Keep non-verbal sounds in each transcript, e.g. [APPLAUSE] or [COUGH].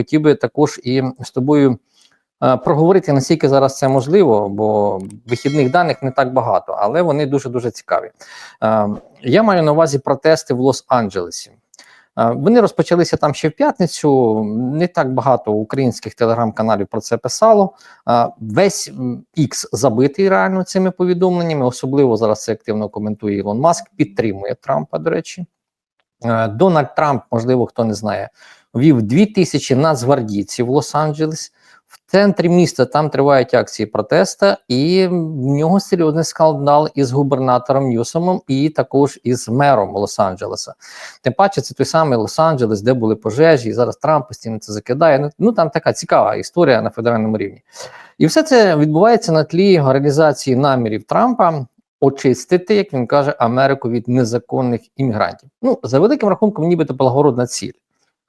хотів би також і з тобою е, проговорити, наскільки зараз це можливо, бо вихідних даних не так багато, але вони дуже дуже цікаві. Е, я маю на увазі протести в Лос-Анджелесі. Е, Вони розпочалися там ще в п'ятницю. Не так багато українських телеграм-каналів про це писало. Весь X забитий реально цими повідомленнями. Особливо зараз це активно коментує Ілон Маск. Підтримує Трампа. До речі, Дональд Трамп, можливо, хто не знає, ввів 2000 нацгвардійців в Лос-Анджелес. В центрі міста там тривають акції протесту, і в нього серйозний скандал із губернатором Ньюсомом і також із мером Лос-Анджелеса. Тим паче, це той самий Лос-Анджелес, де були пожежі, і зараз Трамп постійно це закидає. Ну, Ну там така цікава історія на федеральному рівні. І все це відбувається на тлі реалізації намірів Трампа очистити, як він каже, Америку від незаконних іммігрантів. Ну, за великим рахунком, нібито благородна ціль.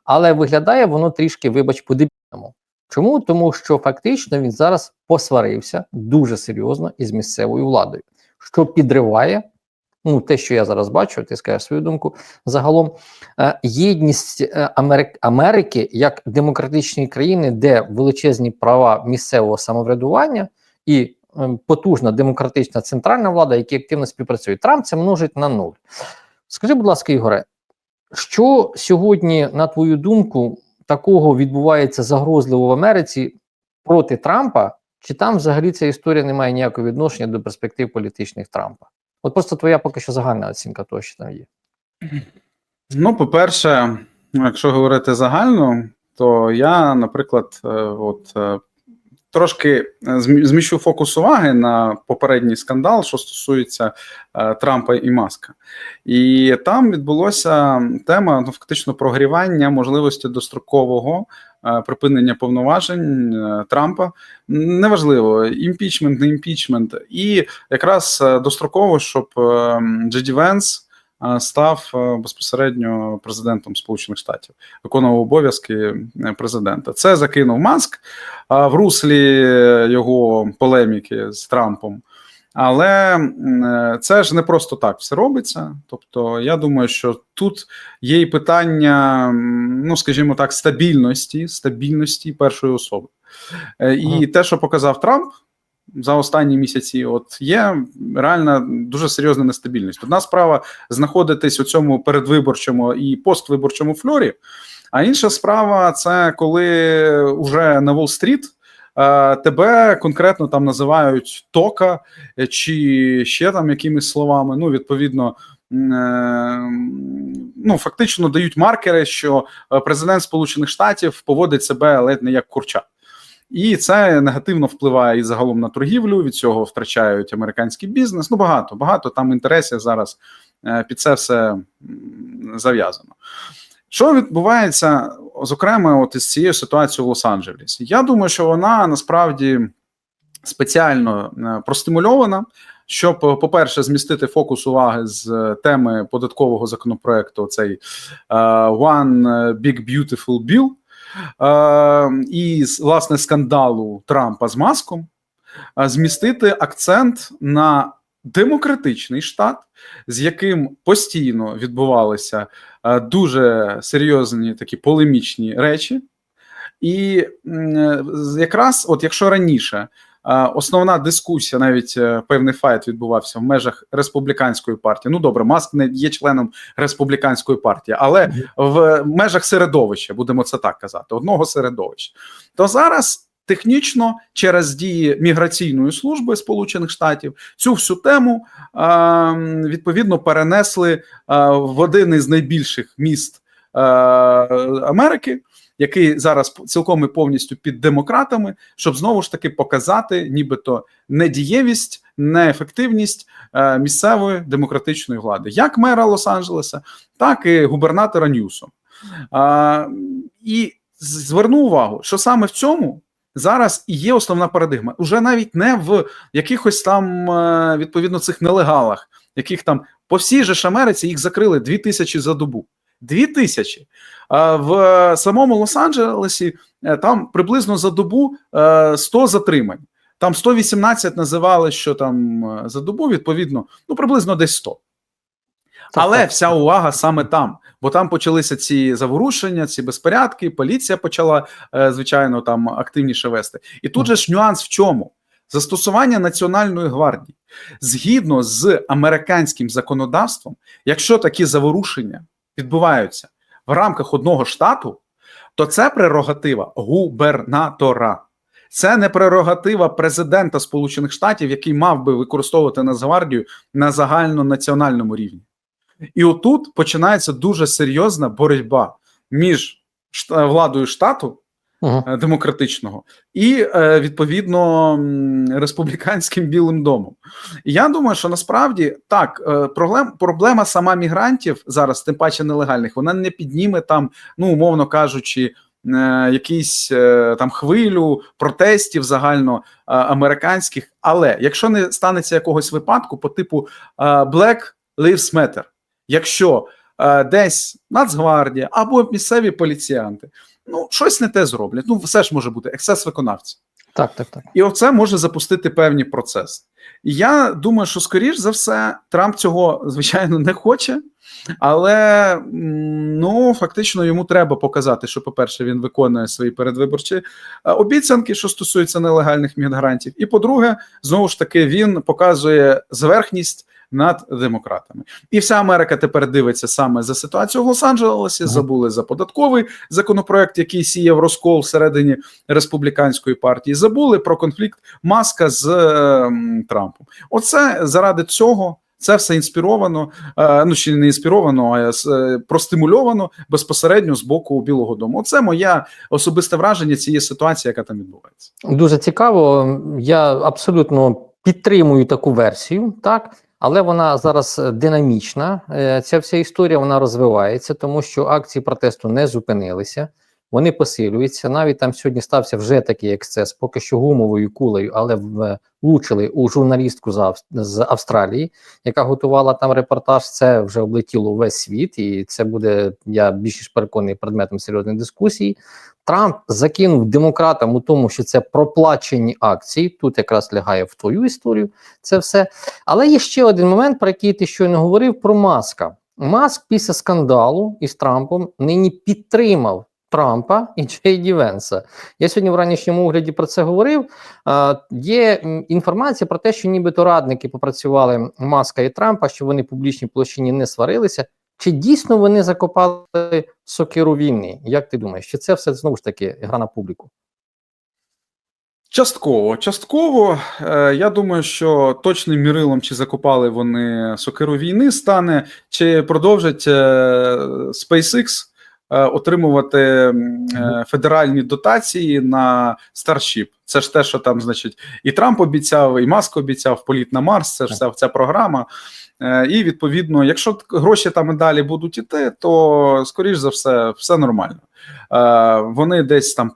Але виглядає воно трішки, вибач, по-дебільному. Чому? Тому що фактично він зараз посварився дуже серйозно із місцевою владою, що підриває. Ну, те, що я зараз бачу, ти скажеш свою думку. Загалом е, єдність е, Америк, Америки як демократичної країни, де величезні права місцевого самоврядування і е, потужна демократична центральна влада, які активно співпрацюють. Трамп це множить на нуль. Скажи, будь ласка, Ігоре, що сьогодні, на твою думку, такого відбувається загрозливо в Америці проти Трампа? Чи там взагалі ця історія не має ніякого відношення до перспектив політичних Трампа? От просто твоя поки що загальна оцінка того, що там є. Ну, по-перше, якщо говорити загально, то я, наприклад, е, от е, трошки е, зміщу фокус уваги на попередній скандал, що стосується е, Трампа і Маска. І там відбулося тема ну, фактично прогрівання можливості дострокового е, припинення повноважень е, Трампа. Неважливо, імпічмент, не імпічмент, і якраз достроково, щоб Джеді Венс е, став е, безпосередньо президентом Сполучених Штатів, виконував обов'язки е, президента. Це закинув Маск в руслі його полеміки з Трампом. Але е, це ж не просто так все робиться. Тобто, я думаю, що тут є і питання, ну скажімо так, стабільності, стабільності першої особи. І Ага. те, що показав Трамп за останні місяці, от є реальна дуже серйозна нестабільність. Одна справа знаходитись у цьому передвиборчому і поствиборчому фльорі. А інша справа це коли вже на Уолл-стріт е, тебе конкретно там називають тока чи ще там якимись словами. Ну, відповідно, е, ну фактично дають маркери, що е, президент Сполучених Штатів поводить себе ледь не як курча. І це негативно впливає і загалом на торгівлю. Від цього втрачають американський бізнес. Ну багато багато там інтересів зараз е, під це все зав'язано. Що відбувається, зокрема, от із цією ситуацією в Лос-Анджелесі? Я думаю, що вона насправді спеціально е, простимульована, щоб, е, по-перше, змістити фокус уваги з теми податкового законопроекту цей One Big Beautiful Bill і власне скандалу Трампа з маском, е, змістити акцент на демократичний штат, з яким постійно відбувалися е, дуже серйозні такі полемічні речі. І е, якраз, от якщо раніше основна дискусія, навіть е, певний файт відбувався в межах республіканської партії. Ну добре, Маск не є членом республіканської партії, але в межах середовища, будемо це так казати, одного середовища. То зараз технічно через дії міграційної служби Сполучених Штатів цю всю тему відповідно перенесли в один із найбільших міст Америки. Який зараз цілком і повністю під демократами, щоб знову ж таки показати, нібито недієвість, неефективність е, місцевої демократичної влади, як мера Лос-Анджелеса, так і губернатора Ньюсом. І зверну увагу, що саме в цьому зараз і є основна парадигма. Уже навіть не в якихось там е, відповідно цих нелегалах, яких там по всій же ж Америці їх закрили дві тисячі за добу. Дві тисячі. В самому Лос-Анджелесі е, там приблизно за добу е, 100 затримань. Там 118 називали, що там е, за добу, відповідно, ну приблизно десь 100. Але вся увага саме там. бо там почалися ці заворушення, ці безпорядки. Поліція почала е, звичайно там активніше вести. І тут же ж нюанс в чому? Застосування Національної гвардії згідно з американським законодавством, якщо такі заворушення відбуваються в рамках одного штату, то це прерогатива губернатора. Це не прерогатива президента Сполучених Штатів, який мав би використовувати Нацгвардію на загальнонаціональному рівні. І отут починається дуже серйозна боротьба між владою штату Угу. е, демократичного і е, відповідно республіканським білим домом. І я думаю, що насправді так е, проблем, проблема сама мігрантів зараз, тим паче нелегальних, вона не підніме там, ну умовно кажучи. Якісь там хвилю протестів загально американських, але якщо не станеться якогось випадку по типу Black Lives Matter, якщо десь Нацгвардія або місцеві поліціянти ну щось не те зроблять. Ну, все ж може бути ексцес виконавців. Так, так, так. І оце може запустити певні процеси. І я думаю, що скоріш за все Трамп цього звичайно не хоче, але ну фактично йому треба показати, що, по-перше, він виконує свої передвиборчі е, обіцянки, що стосуються нелегальних мігрантів. І по-друге, знову ж таки, він показує зверхність. Над демократами, і вся Америка тепер дивиться саме за ситуацію в Лос-Анджелесі. Забули за податковий законопроект, який сіяв розкол всередині республіканської партії. Забули про конфлікт Маска з е, Трампом. Оце заради цього. Це все інспіровано, е, ну ще не інспіровано, а е, простимульовано безпосередньо з боку Білого Дому. Оце моє особисте враження цієї ситуації, яка там відбувається. Дуже цікаво. Я абсолютно підтримую таку версію, так. Але вона зараз динамічна. Е, Ця вся історія вона розвивається, тому що акції протесту не зупинилися, вони посилюються. Навіть там сьогодні стався вже такий ексцес, поки що гумовою кулею, але влучили у журналістку з Австралії, яка готувала там репортаж. Це вже облетіло весь світ, і це буде, я більш ніж переконаний, предметом серйозної дискусії. Трамп закинув демократам у тому, що це проплачені акції. Тут якраз лягає в твою історію. Це все. Але є ще один момент, про який ти щойно говорив: про маска. Маск після скандалу із Трампом нині підтримав Трампа і Джей Ді Венса. Я сьогодні в ранішньому огляді про це говорив. Е, є інформація про те, що нібито радники попрацювали Маска і Трампа, що вони в публічній площині не сварилися. Чи дійсно вони закопали сокиру війни? Як ти думаєш, чи це все знову ж таки гра на публіку? Частково, частково. Е, я думаю, що точним мірилом, чи закопали вони сокиру війни, стане, чи продовжать е, SpaceX отримувати е, федеральні дотації на Starship. Це ж те, що там, значить, і Трамп обіцяв, і Маск обіцяв політ на Марс. Це ж вся ця програма. Е, І відповідно, якщо гроші там і далі будуть іти, то скоріш за все, все нормально. Е, Вони десь там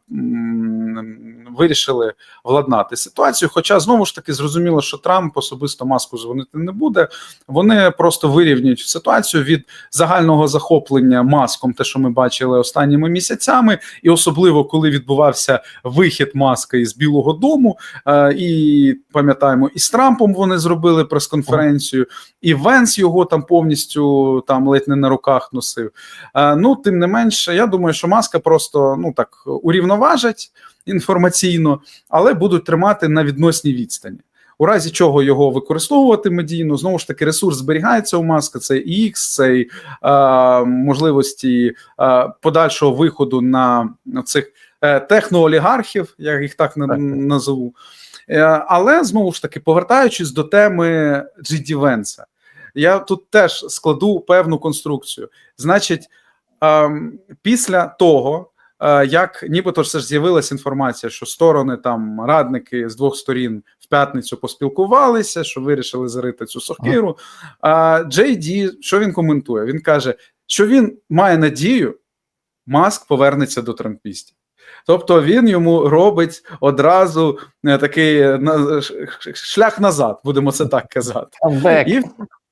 вирішили владнати ситуацію. Хоча знову ж таки зрозуміло, що Трамп особисто маску дзвонити не буде. Вони просто вирівнюють ситуацію від загального захоплення маском, те, що ми бачили останніми місяцями, і особливо коли відбувався вихід маска із Білого Дому. Е, І пам'ятаємо, і з Трампом вони зробили прес-конференцію, і Венс його там повністю там ледь не на руках носив. Е, Ну, тим не менше, я думаю, що маска просто ну так урівноважить інформаційно, але будуть тримати на відносній відстані. У разі чого його використовувати медійно, знову ж таки, ресурс зберігається у маска. Це і X, це і, е, можливості е, подальшого виходу на цих е, техноолігархів, я їх так на- Так. назову. Е, але знову ж таки, повертаючись до теми Джиді я тут теж складу певну конструкцію. Значить, ем, після того, е, як нібито все ж з'явилася інформація, що сторони там радники з двох сторін в п'ятницю поспілкувалися, що вирішили зарити цю сокиру. А Джей Ді, що він коментує? Він каже, що він має надію, Маск повернеться до трампістів. Тобто він йому робить одразу е, такий е, шлях назад, будемо це так казати. І,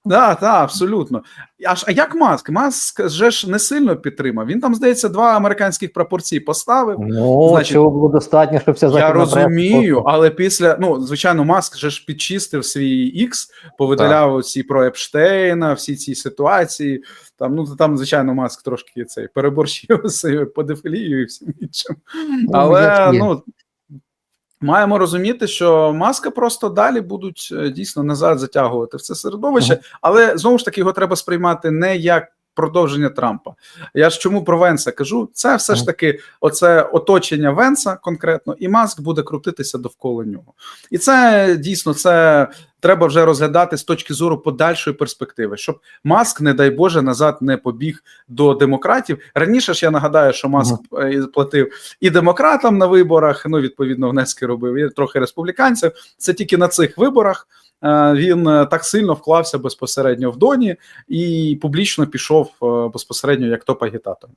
Да, так, абсолютно. Аж а як Маск? Маск же ж не сильно підтримав. Він там, здається, два американських пропорції поставив. Ну, Значить, цього було достатньо, щоб вся Я розумію, але після ну звичайно, Маск же ж підчистив свій X, повидаляв всі про Епштейна, всі ці ситуації. Там ну там, звичайно, Маск трошки цей переборщив [LAUGHS] з педофілією і всім іншим. Ну, Але ну маємо розуміти, що маска просто далі будуть е, дійсно назад затягувати в це середовище, але знову ж таки його треба сприймати не як. Продовження Трампа. Я ж чому про Венса кажу? Це все ж таки оце оточення Венса конкретно, і Маск буде крутитися довкола нього. І це дійсно це треба вже розглядати з точки зору подальшої перспективи, щоб Маск, не дай Боже, назад не побіг до демократів. Раніше ж я нагадаю, що Маск е, платив і демократам на виборах. Ну відповідно внески робив і трохи республіканців. Це тільки на цих виборах. е, Він е, так сильно вклався безпосередньо в Доні і публічно пішов безпосередньо як топ-агітатор.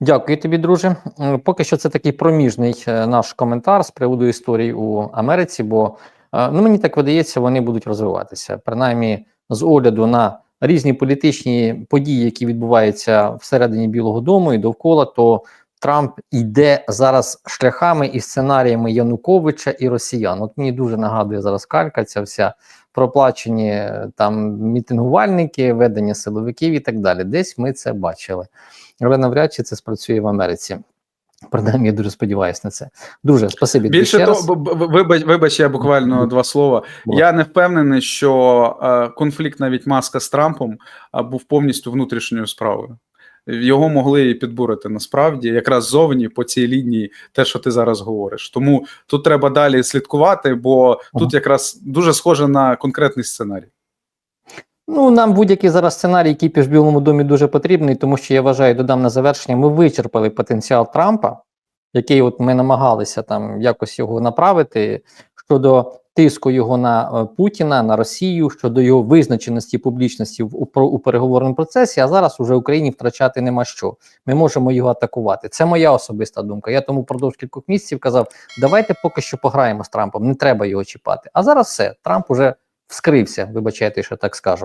Дякую тобі, друже. Поки що це такий проміжний наш коментар з приводу історії у Америці, бо ну мені так видається, вони будуть розвиватися. Принаймні, з огляду на різні політичні події, які відбуваються всередині Білого Дому і довкола, то Трамп йде зараз шляхами і сценаріями Януковича і Росіян. От мені дуже нагадує зараз калька, ця вся проплачені е, там мітингувальники, ведення силовиків і так далі. Десь ми це бачили. Але навряд чи це спрацює в Америці. Принаймні, я дуже сподіваюся на це. Друже, спасибі. Більше того, вибач, вибач, я буквально два слова. Я не впевнений, що е, конфлікт навіть маска з Трампом е, був повністю внутрішньою справою. Його могли і підбурити насправді, якраз зовні по цій лінії, те, що ти зараз говориш. Тому тут треба далі слідкувати, бо тут якраз дуже схоже на конкретний сценарій. Ну, нам будь-який зараз сценарій, який в Білому домі дуже потрібний, тому що я вважаю, додам на завершення, ми вичерпали потенціал Трампа, який от ми намагалися там якось його направити щодо тиску його на е, Путіна, на Росію, щодо його визначеності, публічності в у, у переговорному процесі. А зараз уже Україні втрачати нема що. Ми можемо його атакувати. Це моя особиста думка. Я тому впродовж кількох місяців казав: давайте поки що пограємо з Трампом, не треба його чіпати. А зараз все, Трамп уже вскрився. Вибачайте, що так скажу.